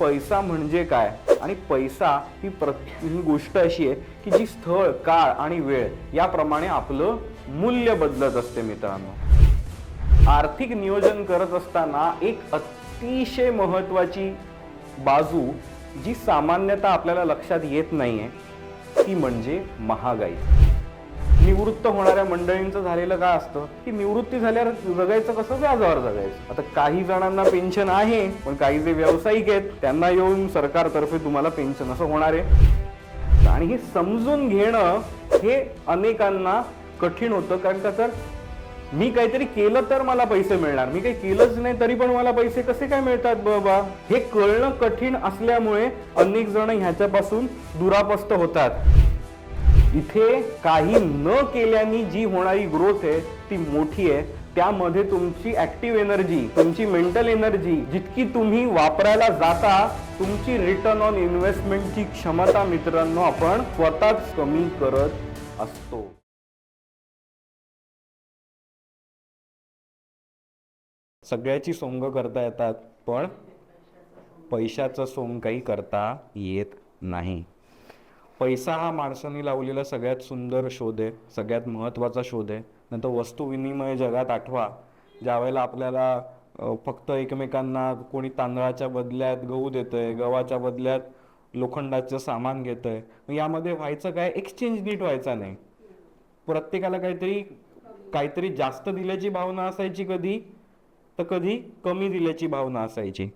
पैसा म्हणजे काय? आणि पैसा ही प्रत ही गोष्ट अशी आहे की जी स्थळ काळ आणि वेळ याप्रमाणे आपलं मूल्य बदलत असते मित्रांनो. आर्थिक नियोजन करत असताना एक अतिशय महत्वाची बाजू जी सामान्यतः आपल्याला लक्षात येत नाहीये ती म्हणजे महागाई. निवृत्त होणाऱ्या मंडळींचं झालेलं काय असतं? की निवृत्ती झाल्यावर जगायचं कसं? व्याजावर जगायचं? आता काही जणांना पेन्शन आहे पण काही जे व्यावसायिक आहेत त्यांना येऊन सरकारतर्फे तुम्हाला पेन्शन असं होणार आहे. आणि हे समजून घेणं हे अनेकांना कठीण होतं. कारण का तर मी काहीतरी केलं तर मला पैसे मिळणार. मी काही केलंच नाही तरी पण मला पैसे कसे काय मिळतात बाबा? हे कळणं कठीण असल्यामुळे अनेक जण ह्याच्यापासून दुरापस्त होतात. इथे काही न केल्याने जी होणारी ग्रोथ आहे ती मोठी आहे. त्यामध्ये तुमची ऍक्टिव्ह एनर्जी तुमची मेंटल एनर्जी जितकी तुम्ही वापरायला जाता तुमची रिटर्न ऑन इन्व्हेस्टमेंटची क्षमता मित्रांनो आपण स्वतःच कमी करत असतो. सगळ्याची सोंग करता येतात पण पैशाचं सोंग काही करता येत नाही. पैसा हा माणसाने लावलेला सगळ्यात सुंदर शोध आहे सगळ्यात महत्त्वाचा शोध आहे. नंतर वस्तू विनिमय जगात आठवा. ज्यावेळेला आपल्याला फक्त एकमेकांना कोणी तांदळाच्या बदल्यात गहू देतंय गव्हाच्या बदल्यात लोखंडाचं सामान घेतं आहे यामध्ये व्हायचं काय? एक्सचेंज नीट व्हायचा नाही. प्रत्येकाला काहीतरी काहीतरी जास्त दिल्याची भावना असायची कधी? तर कधी? कमी दिल्याची भावना असायची.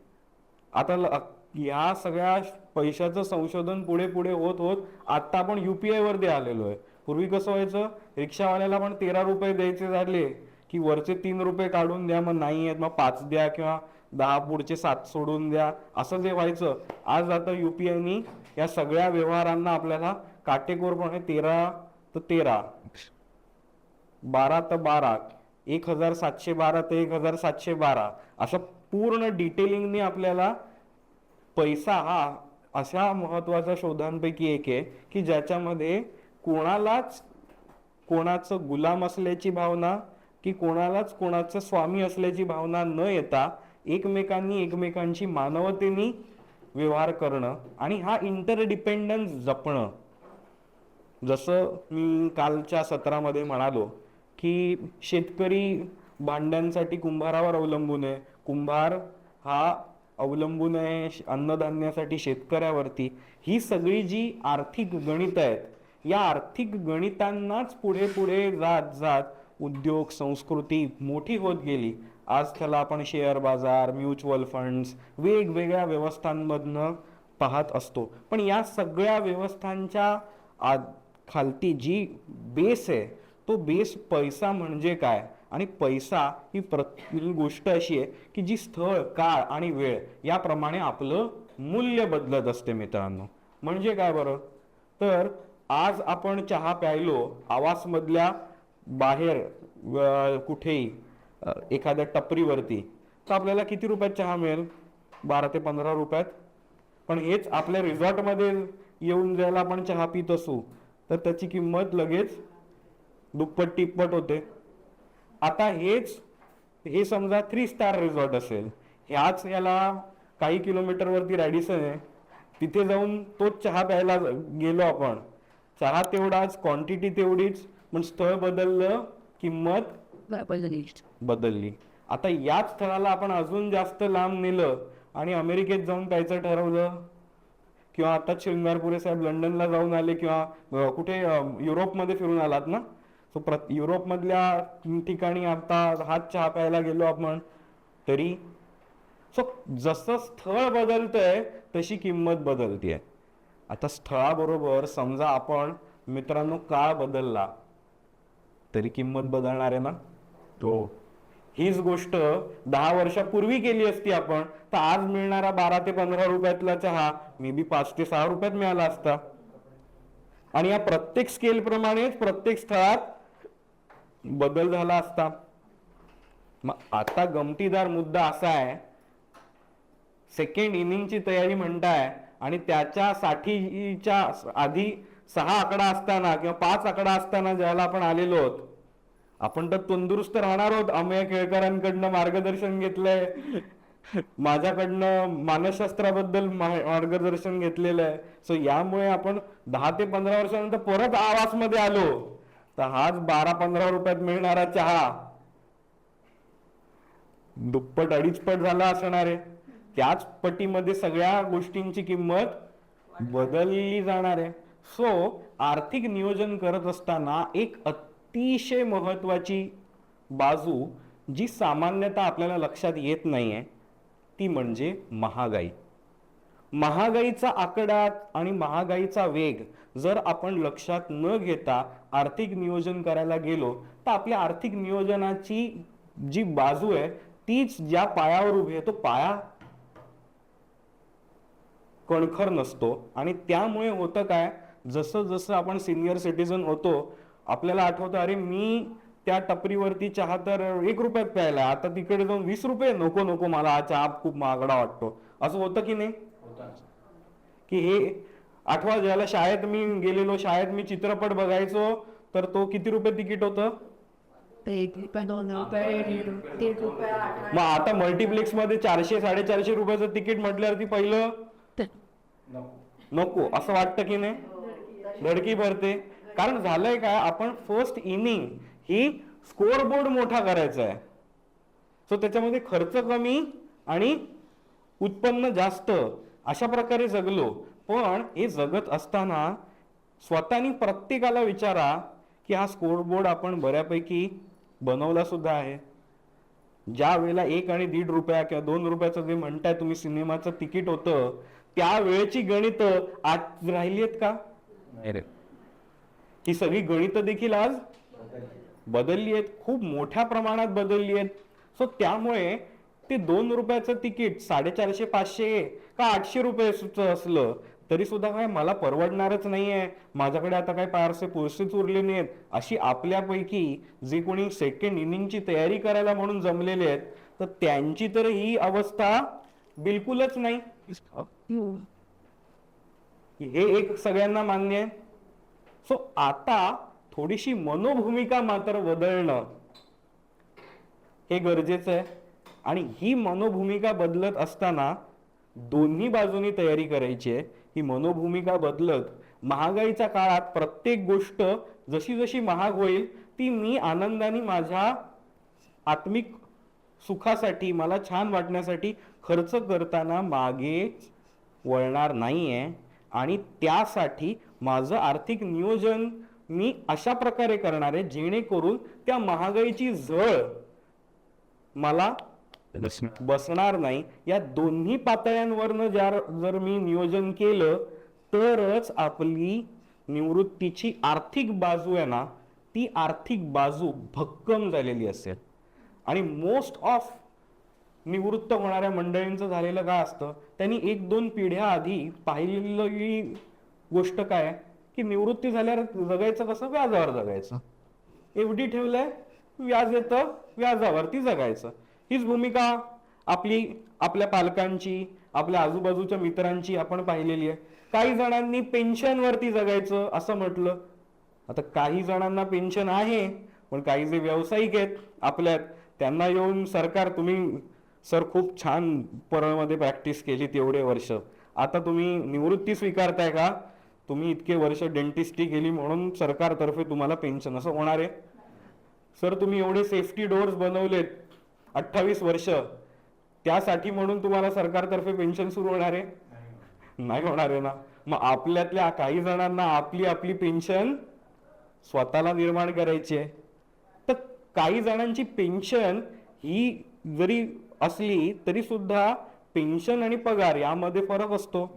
आता ल- या सगळ्या पैशाचं संशोधन पुढे पुढे होत होत आता आपण युपीआय वरती आलेलो आहे. पूर्वी कसं व्हायचं? रिक्षावाल्याला पण तेरा रुपये द्यायचे झाले की वरचे तीन रुपये काढून द्या मग नाही आहेत मग पाच द्या किंवा दहा पुढचे सात सोडून द्या. असं जे व्हायचं आज आता युपीआयनी या सगळ्या व्यवहारांना आपल्याला काटेकोरपणे तेरा तर तेरा बारा तर बारा एक हजार सातशे बारा ते एक हजार सातशे बारा. असं पूर्ण डिटेलिंगने आपल्याला पैसा हा अशा महत्त्वाच्या शोधांपैकी एक आहे की ज्याच्यामध्ये कोणालाच कोणाचं गुलाम असल्याची भावना की कोणालाच कोणाचं स्वामी असल्याची भावना न येता एकमेकांनी एकमेकांची मानवतेने व्यवहार करणं आणि हा इंटरडिपेंडन्स जपणं. जसं मी कालच्या सत्रामध्ये म्हणालो की शेतकरी भांड्यांसाठी कुंभारावर अवलंबून आहे. कुंभार हा अवलंबून आहे अन्नधान्यासाठी शेतकऱ्यावरती. ही सगळी जी आर्थिक गणित आहेत या आर्थिक गणितांनाच पुढे पुढे जात जात उद्योग संस्कृती मोठी होत गेली. आज त्याला आपण शेअर बाजार म्युच्युअल फंड्स वेगवेगळ्या व्यवस्थांमधनं पाहत असतो. पण या सगळ्या व्यवस्थांच्या आ खालती जी बेस आहे तो बेस पैसा म्हणजे काय? आणि पैसा ही प्रत गोष्ट अशी आहे की जी स्थळ काळ आणि वेळ याप्रमाणे आपलं मूल्य बदलत असते मित्रांनो. म्हणजे काय बरं? तर आज आपण चहा प्यायलो आवासमधल्या बाहेर कुठेही एखाद्या टपरीवरती तर आपल्याला किती रुपयात चहा मिळेल? बारा ते पंधरा रुपयात. पण हेच आपल्या रिझॉर्टमध्ये येऊन जायला आपण चहा पित असू तर त्याची किंमत लगेच दुप्पट तिप्पट होते. आता हेच हे समजा थ्री स्टार रिसॉर्ट असेल ह्याच याला काही किलोमीटरवरती रॅडिसन आहे तिथे जाऊन तोच चहा प्यायला गेलो आपण. चहा तेवढाच क्वांटिटी तेवढीच पण स्थळ बदललं किंमत बदलली. आता याच स्थळाला आपण अजून जास्त लांब नेलं आणि अमेरिकेत जाऊन प्यायचं ठरवलं किंवा आता शृंगारपुरे साहेब लंडनला जाऊन आले किंवा कुठे युरोपमध्ये फिरून आलात ना? सो प्र युरोपमधल्या ठिकाणी आता हात चहा प्यायला गेलो आपण तरी सो जसं स्थळ बदलतंय तशी किंमत बदलतीये. आता स्थळाबरोबर समजा आपण मित्रांनो काळ बदलला तरी किंमत बदलणार आहे ना? तो हीच गोष्ट दहा वर्षापूर्वी केली असती आपण तर आज मिळणारा बारा ते पंधरा रुपयातला चहा मे बी पाच ते सहा रुपयात मिळाला असता. आणि या प्रत्येक स्केल प्रमाणेच प्रत्येक स्थळात बदल झाला असता. मग आता गमतीदार मुद्दा असा आहे सेकंड इनिंगची तयारी म्हणताय आणि त्याच्या साठीच्या आधी सहा आकडा असताना किंवा पाच आकडा असताना ज्याला आपण आलेलो आहोत आपण तर तंदुरुस्त राहणार आहोत. अमेय केळकरांकडनं मार्गदर्शन घेतलंय. माझ्याकडनं मानसशास्त्राबद्दल मार्गदर्शन घेतलेलं आहे. सो यामुळे आपण दहा ते पंधरा वर्षानंतर परत आवासमध्ये आलो. तर हाच बारा पंधरा रुपयात मिळणारा चहा. दुप्पट अडीचपट झाला असणार आहे. त्याच पटीमध्ये सगळ्या गोष्टींची किंमत बदलली जाणार आहे. सो आर्थिक नियोजन करत असताना एक अतिशय महत्वाची बाजू जी सामान्यतः आपल्याला लक्षात येत नाहीये ती म्हणजे महागाई. महागाईचा आकडा आणि महागाईचा वेग जर आपण लक्षात न घेता आर्थिक नियोजन करायला गेलो तर आपल्या आर्थिक नियोजनाची जी बाजू आहे तीच ज्या पायावर उभी आहे तो पाया कणखर नसतो. आणि त्यामुळे होतं काय जसं जसं आपण सिनियर सिटीजन होतो आपल्याला आठवतं अरे मी त्या टपरीवरती चहा तर एक रुपयात प्यायला आता तिकडे जाऊन वीस रुपये नको नको मला हा चहा खूप महागडा वाटतो. असं होतं की नाही? की हे आठवा ज्याला शाळेत मी गेलेलो शाळेत मी चित्रपट बघायचो तर तो किती रुपये तिकीट होतं? मग आता मल्टिप्लेक्समध्ये चारशे साडेचारशे रुपयाचं तिकीट म्हटल्यावरती पहिलं? नको. असं वाटतं की नाही? धडकी भरते. कारण झालंय काय? आपण फर्स्ट इनिंग ही स्कोर बोर्ड मोठा करायचा आहे. सो त्याच्यामध्ये खर्च कमी आणि उत्पन्न जास्त. अशा प्रकारे जगलो. पण हे जगत असताना स्वतःनी प्रत्येकाला विचारा की हा स्कोर बोर्ड आपण बऱ्यापैकी बनवला सुद्धा आहे. ज्या वेळेला एक आणि दीड रुपया किंवा दोन रुपयाचं जे म्हणताय तुम्ही सिनेमाचं तिकीट होतं त्या वेळेची गणित आज राहिली आहेत का? ही सगळी गणित देखील आज बदलली आहेत. खूप मोठ्या प्रमाणात बदलली आहेत. सो त्यामुळे ते दोन रुपयाचं तिकीट साडेचारशे पाचशे का आठशे रुपये असलं तरी सुद्धा काय मला परवडणारच नाहीये. माझ्याकडे आता काय पारसे पुरसेच उरले नाहीत अशी आपल्यापैकी जे कोणी सेकंड इनिंगची तयारी करायला म्हणून जमलेले आहेत तर त्यांची तर ही अवस्था बिलकुलच नाही. हे एक सगळ्यांना मान्य आहे. सो आता थोडीशी मनोभूमिका मात्र बदलणं हे गरजेचं आहे. आणि ही मनोभूमिका बदलत असताना दोन्ही बाजूनी तयारी करायची आहे. ही मनोभूमिका बदलत महागाईच्या काळात प्रत्येक गोष्ट जशी जशी महाग होईल ती मी आनंदाने माझ्या आत्मिक सुखासाठी मला छान वाटण्यासाठी खर्च करताना मागे वळणार नाही आहे आणि त्यासाठी माझं आर्थिक नियोजन मी अशा प्रकारे करणार आहे जेणेकरून त्या महागाईची झळ मला बसणार नाही. या दोन्ही पातळ्यांवरनं जर जर मी नियोजन केलं तरच आपली निवृत्तीची आर्थिक बाजू आहे ना ती आर्थिक बाजू भक्कम झालेली असेल. आणि मोस्ट ऑफ निवृत्त होणाऱ्या मंडळींचं झालेलं काय असतं? त्यांनी एक दोन पिढ्या आधी पाहिलेली गोष्ट काय? की निवृत्ती झाल्यावर जगायचं कसं? व्याजावर जगायचं. एवढी ठेवलंय व्याज येतं व्याजावरती जगायचं. हीच भूमिका आपली आपल्या पालकांची आपल्या आजूबाजूच्या मित्रांची आपण पाहिलेली आहे. काही जणांनी पेन्शनवरती जगायचं असं म्हटलं. आता काही जणांना पेन्शन आहे पण काही जे व्यावसायिक आहेत आपल्यात त्यांना येऊन सरकार तुम्ही सर खूप छान परळमध्ये प्रॅक्टिस केली तेवढे वर्ष. आता तुम्ही निवृत्ती स्वीकारताय का? तुम्ही इतके वर्ष डेंटिस्टी केली म्हणून सरकारतर्फे तुम्हाला पेन्शन असं होणार आहे. सर तुम्ही एवढे सेफ्टी डोअर्स बनवलेत. अठ्ठावीस वर्ष. त्यासाठी म्हणून तुम्हाला सरकारतर्फे पेन्शन सुरू होणार आहे? नाही होणार आहे ना. मग आपल्यातल्या काही जणांना आपली आपली पेन्शन स्वतःला निर्माण करायची आहे. तर काही जणांची पेन्शन ही जरी असली तरी सुद्धा पेन्शन आणि पगार यामध्ये फरक असतो.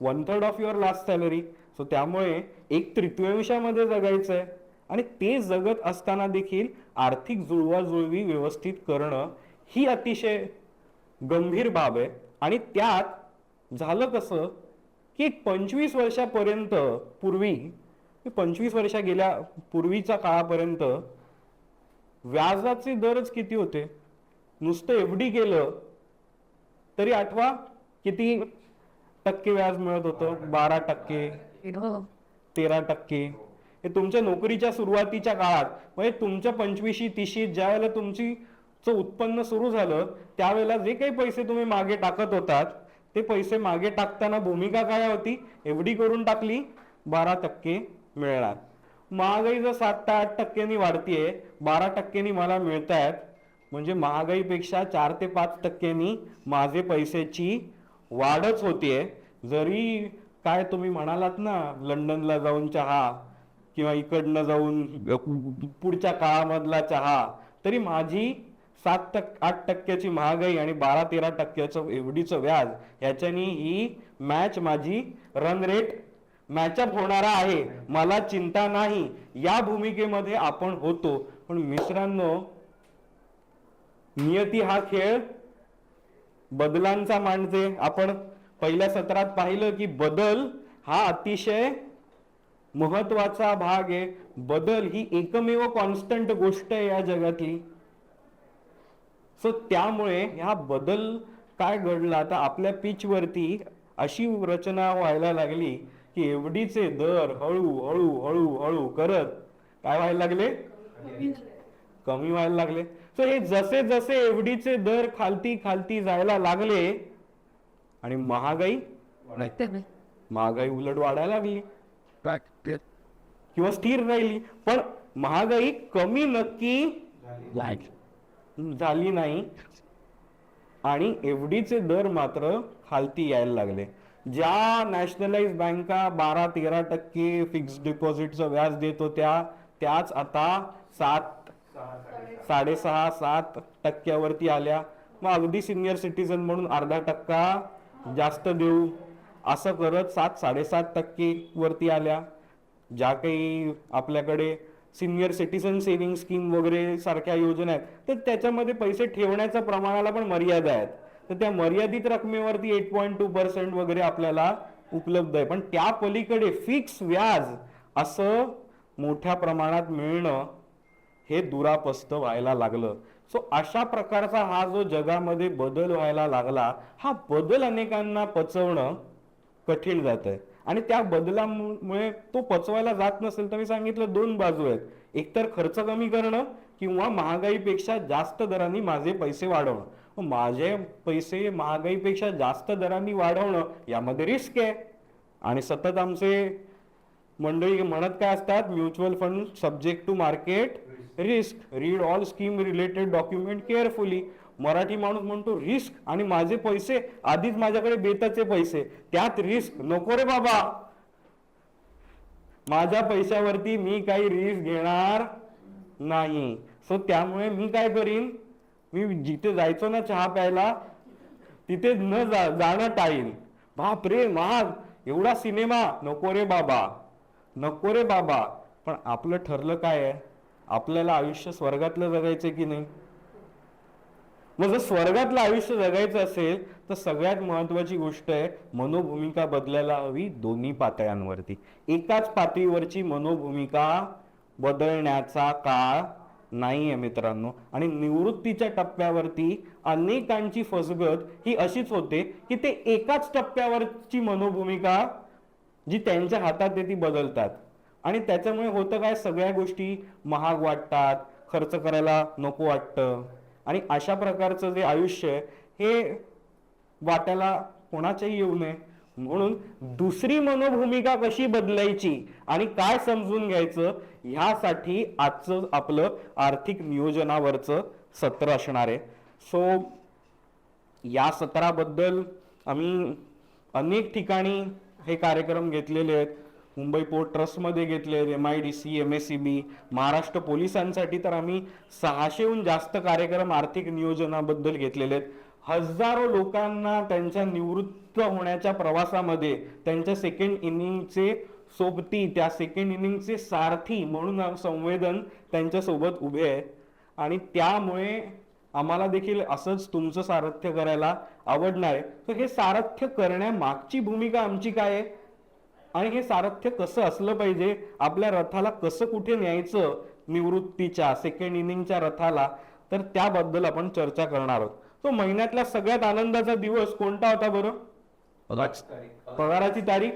One third of your last salary so त्यामुळे एक तृतीयांशामध्ये जगायचं आहे आणि ते जगत असताना देखील आर्थिक जुळवाजुळवी व्यवस्थित करणं ही अतिशय गंभीर बाब आहे. आणि त्यात झालं कसं की पंचवीस वर्षापर्यंत पूर्वी पंचवीस वर्षा गेल्या पूर्वीच्या काळापर्यंत व्याजाचे दरच किती होते? नुसतं एफ डी केलं तरी आठवा किती टक्के व्याज मिळत होतं? बारा टक्के तेरा टक्के. हे तुमच्या नोकरीच्या सुरुवातीच्या काळात म्हणजे तुमच्या पंचवीशी तिशी ज्या वेळेला तुमची उत्पन्न सुरू झालं त्यावेळेला जे काही पैसे तुम्ही मागे टाकत होतात ते पैसे मागे टाकताना भूमिका काय होती? एवढी करून टाकली बारा टक्के मिळणार. महागाई जर सात ते आठ टक्क्यांनी वाढतीये बारा टक्क्यांनी मला मिळत आहेत म्हणजे महागाईपेक्षा चार ते पाच टक्क्यांनी माझे पैशाची वाढच होतीये. जरी काय तुम्ही म्हणालात ना लंडनला जाऊन चहा किंवा इकडनं जाऊन पुढच्या काळामधला चहा तरी माझी सात टक्क आठ टक्क्याची महागाई आणि बारा तेरा टक्क्याचं एवढीचं व्याज ह्याच्यानी ही मॅच माझी रन रेट मॅचअप होणारा आहे. मला चिंता नाही. या भूमिकेमध्ये आपण होतो. पण मित्रांनो नियती हा खेळ बदलांचा मांडते आपण पहिल्या सत्रात पाहिलं की बदल हा अतिशय महत्त्वाचा भाग आहे. बदल ही एकमेव कॉन्स्टंट गोष्ट आहे या जगातली. सो त्यामुळे ह्या बदल काय घडला? आता आपल्या पिच वरती अशी रचना व्हायला लागली की एवढीचे दर हळू हळू हळू हळू करत काय व्हायला लागले? कमी व्हायला लागले. सो हे जसे जसे एवढीचे दर खालती खालती जायला लागले आणि महागाई महागाई उलट वाढायला लागली. किंवा स्थिर राहिली पण महागाई कमी नक्की झाली. नाही. आणि एवढीचे दर मात्र खालती यायला लागले. ज्या नॅशनलाइज बँका बारा तेरा टक्के फिक्स डिपॉझिटचं व्याज देत होत्या त्याच आता सात साडेसहा सात टक्क्यावरती आल्या. मग अगदी सिनियर सिटीजन म्हणून अर्धा टक्का जास्त देऊ. असं करत सात साडेसात टक्के वरती आल्या. ज्या काही आपल्याकडे सिनियर सिटीजन सेव्हिंग स्कीम वगैरे सारख्या योजना आहेत तर त्याच्यामध्ये पैसे ठेवण्याच्या प्रमाणाला पण मर्यादा आहेत. तर त्या मर्यादित रकमेवरती एट पॉईंट टू पर्सेंट वगैरे आपल्याला उपलब्ध आहे. पण त्या पलीकडे फिक्स व्याज असं मोठ्या प्रमाणात मिळणं हे दुरापस्त व्हायला लागलं. सो अशा प्रकारचा हा जो जगामध्ये बदल व्हायला लागला हा बदल अनेकांना पचवणं कठीण जात आहे आणि त्या बदलामुळे तो पचवायला जात नसेल तर मी सांगितलं दोन बाजू आहेत. एकतर खर्च कमी करणं किंवा महागाईपेक्षा जास्त दरांनी माझे पैसे वाढवणं. माझे पैसे महागाईपेक्षा जास्त दरांनी वाढवणं यामध्ये रिस्क आहे. आणि सतत आमचे मंडळी म्हणत काय असतात? Mutual fund subject to market risk read all scheme related document carefully Marathi माणूस म्हणतो रिस्क आणि माझे पैसे आधीच माझ्याकडे बेताचे पैसे. त्यात रिस्क नको रे बाबा. माझ्या पैशावरती मी काही रिस्क घेणार नाही. सो त्यामुळे मी काय करीन? मी जिथे जायचो ना चहा प्यायला तिथे न जा जाणं टाळीन. बाप रे महाग एवढा सिनेमा. नको रे बाबा. नको रे बाबा. पण आपलं ठरलं काय आहे? आपल्याला आयुष्य स्वर्गातलं जगायचं की नाही? मग जर स्वर्गातलं आयुष्य जगायचं असेल तर सगळ्यात महत्वाची गोष्ट आहे मनोभूमिका बदलायला हवी दोन्ही पातळ्यांवरती. एकाच पातळीवरची मनोभूमिका बदलण्याचा काळ नाही आहे मित्रांनो. आणि निवृत्तीच्या टप्प्यावरती अनेकांची फसगत ही अशीच होते की ते एकाच टप्प्यावरची मनोभूमिका जी त्यांच्या हातात आहे ती बदलतात. आणि त्याच्यामुळे होतं काय सगळ्या गोष्टी महाग वाटतात खर्च करायला नको वाटतं. आणि अशा प्रकारचं जे आयुष्य आहे हे वाट्याला कोणाच्याही येऊ नये. म्हणून दुसरी मनोभूमिका कशी बदलायची आणि काय समजून घ्यायचं ह्यासाठी आजचं आपलं आर्थिक नियोजनावरचं सत्र असणार आहे. सो या सत्राबद्दल आम्ही अनेक ठिकाणी हे कार्यक्रम घेतलेले आहेत. मुंबई पोर्ट ट्रस्टमध्ये घेतले आहेत M I D C M S C B Maharashtra पोलिसांसाठी तर आम्ही सहाशेहून जास्त कार्यक्रम आर्थिक नियोजनाबद्दल घेतलेले आहेत. हजारो लोकांना त्यांच्या निवृत्त होण्याच्या प्रवासामध्ये त्यांच्या सेकंड इनिंगचे सोबती त्या सेकंड इनिंगचे सारथी म्हणून संवेदन त्यांच्यासोबत उभे आहे. आणि त्यामुळे आम्हाला देखील असंच तुमचं सारथ्य करायला आवडणार आहे. तर हे सारथ्य करण्यामागची भूमिका आमची काय आहे? आणि हे सारथ्य कसं असलं पाहिजे? आपल्या रथाला कसं कुठे न्यायचं? निवृत्तीच्या सेकंड इनिंगच्या रथाला. तर त्याबद्दल आपण चर्चा करणार आहोत. तो महिन्यातला सगळ्यात आनंदाचा दिवस कोणता होता बरं? पगाराची तारीख.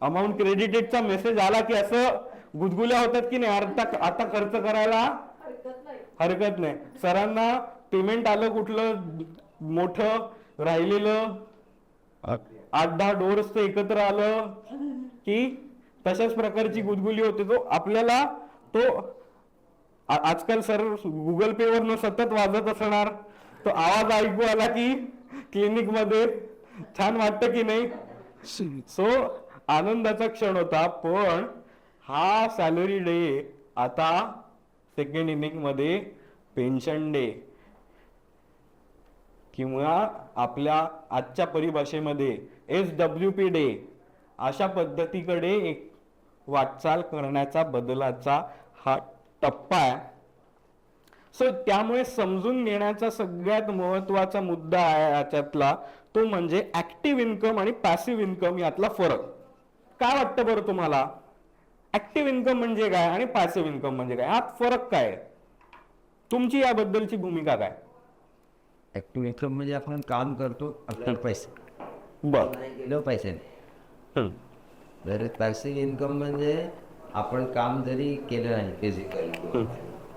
अमाऊंट क्रेडिटेडचा मेसेज आला की असं गुदगुल्या होतात की नाही? आता आता खर्च करायला? हरकत नाही. सरांना पेमेंट आलं कुठलं? मोठं राहिलेलं? आठ दहा डोर्स एकत्र आलं की तशाच प्रकारची गुदगुली होते. तो आपल्याला तो आजकाल सर गुगल पे वरनं सतत वाजत असणार. तो आवाज ऐकू आला की क्लिनिकमध्ये छान वाटतं की नाही? सो आनंदाचा क्षण होता पण हा सॅलरी डे आता सेकंड इनिंगमध्ये पेन्शन डे किंवा आपल्या आजच्या परिभाषेमध्ये एस डब्ल्यू पी डे अशा पद्धतीकडे एक वाटचाल करण्याचा बदलाचा हा टप्पा आहे. सो त्यामुळे समजून घेण्याचा सगळ्यात महत्त्वाचा मुद्दा आहे याच्यातला तो म्हणजे ऍक्टिव्ह इन्कम आणि पॅसिव्ह इन्कम यातला फरक. काय वाटतं बरं तुम्हाला? ऍक्टिव्ह इन्कम म्हणजे काय आणि पॅसिव्ह इन्कम म्हणजे काय? यात फरक काय आहे? तुमची याबद्दलची भूमिका काय? ऍक्टिव्ह इन्कम म्हणजे आपण काम करतो आपल्याला पैसे. बर. गेलो पैसे नाही. तर पॅसिव्ह इन्कम म्हणजे आपण काम जरी केलं नाही फिजिकल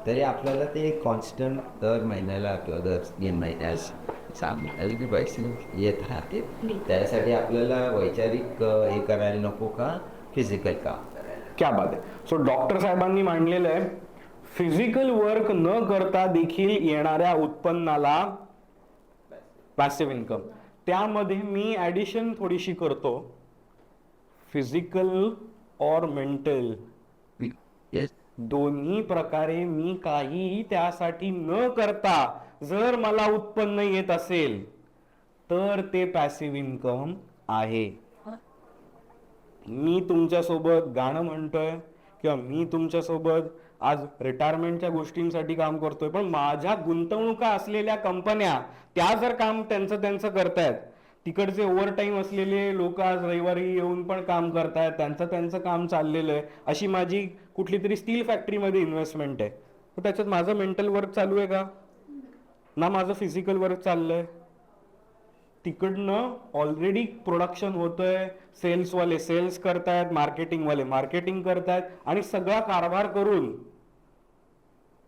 तरी आपल्याला ते कॉन्स्टंट दर महिन्याला किंवा दर तीन महिन्यास चांगले पैसे येत राहतील. त्यासाठी आपल्याला वैचारिक हे करायला नको का? फिजिकल काम करायला. क्या बात आहे. सो डॉक्टर साहेबांनी मांडलेलं आहे फिजिकल वर्क न करता देखील येणाऱ्या उत्पन्नाला पॅसिव्ह इन्कम त्यामध्ये मी ऍडिशन थोडीशी करतो. फिजिकल और मेंटल दोन्ही प्रकारे मी काही त्यासाठी न करता जर मला उत्पन्न येत असेल तर ते पॅसिव्ह इन्कम आहे. मी तुमच्यासोबत गाणं म्हणतोय किंवा मी तुमच्यासोबत आज रिटायरमेंटच्या गोष्टींसाठी काम करतोय. पण माझ्या गुंतवणुका असलेल्या कंपन्या त्या जर काम त्यांचं त्यांचं करतायत तिकडचे ओव्हर टाईम असलेले लोक आज रविवारी येऊन पण काम करतायत त्यांचं त्यांचं काम चाललेलं आहे अशी माझी कुठली तरी स्टील फॅक्टरीमध्ये इन्व्हेस्टमेंट आहे. तर त्याच्यात माझं मेंटल वर्क चालू आहे का? ना माझं फिजिकल वर्क चाललंय. तिकडनं ऑलरेडी प्रोडक्शन होतंय सेल्सवाले सेल्स करतायत मार्केटिंगवाले मार्केटिंग करतायत आणि सगळा कारभार करून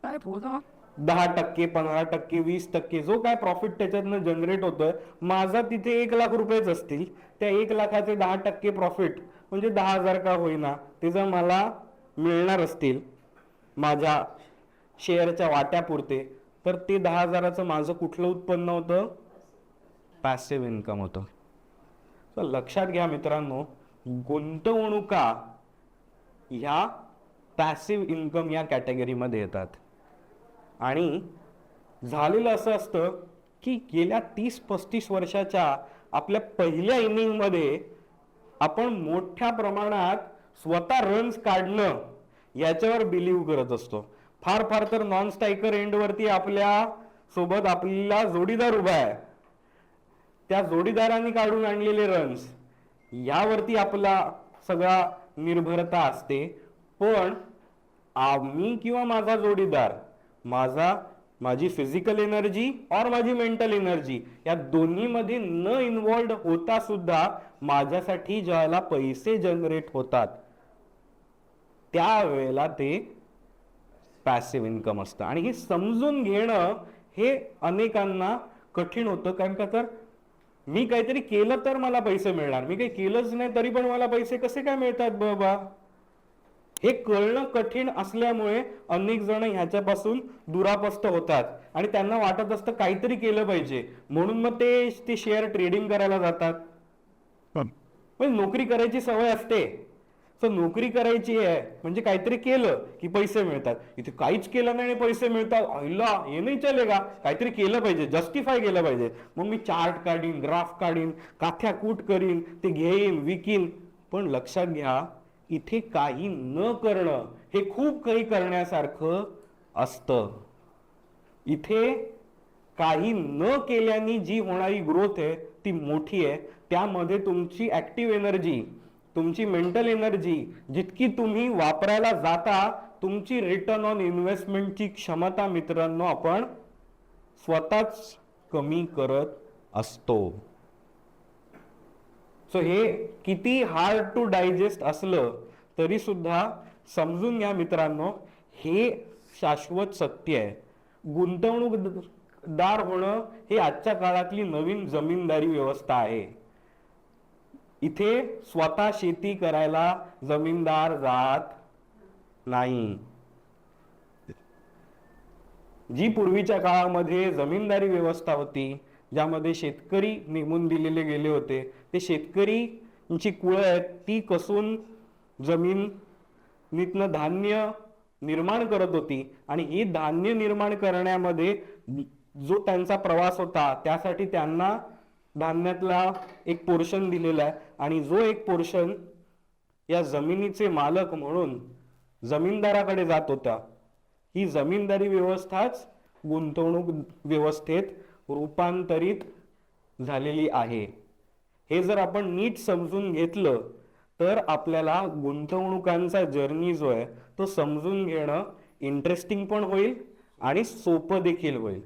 काय बोला दहा टक्के पंधरा टक्के वीस टक्के जो काय प्रॉफिट त्याच्यातनं जनरेट होतोय माझा तिथे एक लाख रुपयेच असतील. त्या एक लाखाचे दहा टक्के प्रॉफिट म्हणजे दहा हजार का होईना ते जर मला मिळणार असतील माझ्या शेअरच्या वाट्यापुरते तर ते दहा हजाराचं माझं कुठलं उत्पन्न होतं? पॅसिव्ह इन्कम होतं. तर लक्षात घ्या मित्रांनो गुंतवणुका ह्या पॅसिव्ह इन्कम या कॅटेगरीमध्ये येतात. आणि झालेलं असं असतं की गेल्या तीस पस्तीस वर्षाच्या आपल्या पहिल्या इनिंगमध्ये आपण मोठ्या प्रमाणात स्वतः रन्स काढणं याच्यावर बिलीव्ह करत असतो. फार फार तर नॉन स्ट्रायकर एंडवरती आपल्यासोबत आपल्याला जोडीदार उभा आहे. त्या जोडीदारांनी काढून आणलेले रन्स यावरती आपला सगळा निर्भरता असते. पण आम्ही किंवा माझा जोडीदार माझा माझी फिजिकल एनर्जी और माझी मेंटल एनर्जी या दोन्हीमध्ये न इन्वॉल्ड होता सुद्धा माझ्यासाठी ज्याला पैसे जनरेट होतात त्यावेळेला ते पॅसिव्ह इन्कम असतं. आणि हे समजून घेणं हे अनेकांना कठीण होतं. कारण का तर मी काहीतरी केलं तर मला पैसे मिळणार. मी काही केलंच नाही तरी पण मला पैसे कसे काय मिळतात बाबा? हे कळणं कठीण असल्यामुळे अनेक जण ह्याच्यापासून दुरापस्त होतात. आणि त्यांना वाटत असतं काहीतरी केलं पाहिजे. म्हणून मग ते ते शेअर ट्रेडिंग करायला जातात. पण नोकरी करायची सवय असते. तर नोकरी करायची आहे म्हणजे काहीतरी केलं की पैसे मिळतात. इथे काहीच केलं नाही आणि पैसे मिळतात. आईला हे नाही चलेगा. काहीतरी केलं पाहिजे जस्टिफाय केलं पाहिजे. मग मी चार्ट काढीन ग्राफ काढीन काथ्या कूट करीन ते घेईन विकीन. पण लक्षात घ्या इथे काही न करणं हे खूप काही करण्यासारखं असतं. इथे काही न केल्याने जी होणारी ग्रोथ आहे ती मोठी आहे त्यामध्ये तुमची ॲक्टिव्ह एनर्जी तुमची मेंटल एनर्जी जितकी तुम्ही वापरायला जाता तुमची रिटर्न ऑन इन्व्हेस्टमेंटची क्षमता मित्रांनो आपण स्वतःच कमी करत असतो. सो हे किती हार्ड टू डायजेस्ट असलं तरी सुद्धा समजून घ्या मित्रांनो हे शाश्वत सत्य आहे. गुंतवणूकदार होणं हे आजच्या काळातली नवीन जमीनदारी व्यवस्था आहे. इथे स्वतः शेती करायला जमीनदार जात नाही. जी पूर्वीच्या काळामध्ये जमीनदारी व्यवस्था होती ज्यामध्ये शेतकरी नेमून दिलेले गेले होते. ते शेतकरीची कुळं आहेत ती कसून जमीन नीतनं धान्य निर्माण करत होती. आणि ही धान्य निर्माण करण्यामध्ये जो त्यांचा प्रवास होता त्यासाठी त्यांना धान्यातला एक पोर्शन दिलेला आहे. आणि जो एक पोर्शन या जमिनीचे मालक म्हणून जमीनदाराकडे जात होता. ही जमीनदारी व्यवस्थाच गुंतवणूक व्यवस्थेत रूपांतरित झालेली आहे. हे जर आपण नीट समजून घेतलं तर आपल्याला गुंतवणुकांचा जर्नी जो आहे तो समजून घेणं इंटरेस्टिंग पण होईल आणि सोपं देखील होईल.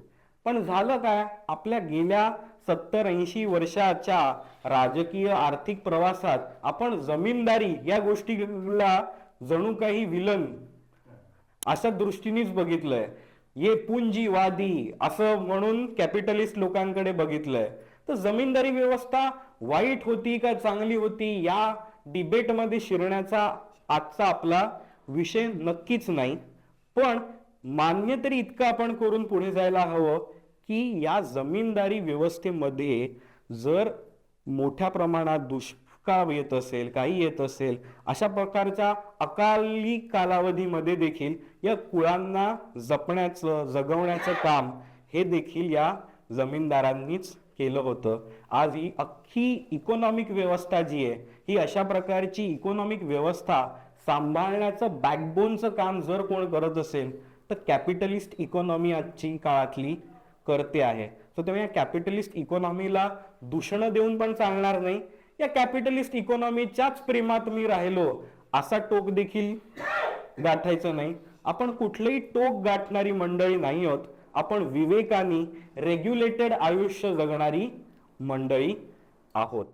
पण झालं काय? आपल्या गेल्या सत्तर ऐंशी वर्षाच्या राजकीय आर्थिक प्रवासात आपण जमीनदारी या गोष्टीला जणू काही विलन अशा दृष्टीनेच बघितलंय. ये पुंजीवादी असं म्हणून कॅपिटलिस्ट लोकांकडे बघितलंय. तर जमीनदारी व्यवस्था वाईट होती का चांगली होती या डिबेटमध्ये शिरण्याचा आजचा आपला विषय नक्कीच नाही. पण मान्य तरी इतकं आपण करून पुढे जायला हवं की या जमीनदारी व्यवस्थेमध्ये जर मोठ्या प्रमाणात दुष्काळ येत असेल काही येत असेल अशा प्रकारच्या अकाली कालावधीमध्ये देखील या कुळांना जपण्याचं जगवण्याचं काम हे देखील या जमीनदारांनीच केलं होतं. आज ही अख्खी इकॉनॉमिक व्यवस्था जी आहे ही अशा प्रकारची इकॉनॉमिक व्यवस्था सांभाळण्याचं बॅकबोनचं काम जर कोण करत असेल तर कॅपिटलिस्ट इकॉनॉमी आजची काळातली करते आहे. तर तेव्हा या कॅपिटलिस्ट इकॉनॉमीला दूषणं देऊन पण चालणार नाही या कॅपिटलिस्ट इकॉनॉमीच्याच प्रेमात मी राहिलो. असा टोक देखील गाठायचं नाही. आपण कुठलंही टोक गाठणारी मंडळी नाही आहोत. आपण विवेकानी रेग्युलेटेड आयुष्य जगणारी मंडळी आहोत.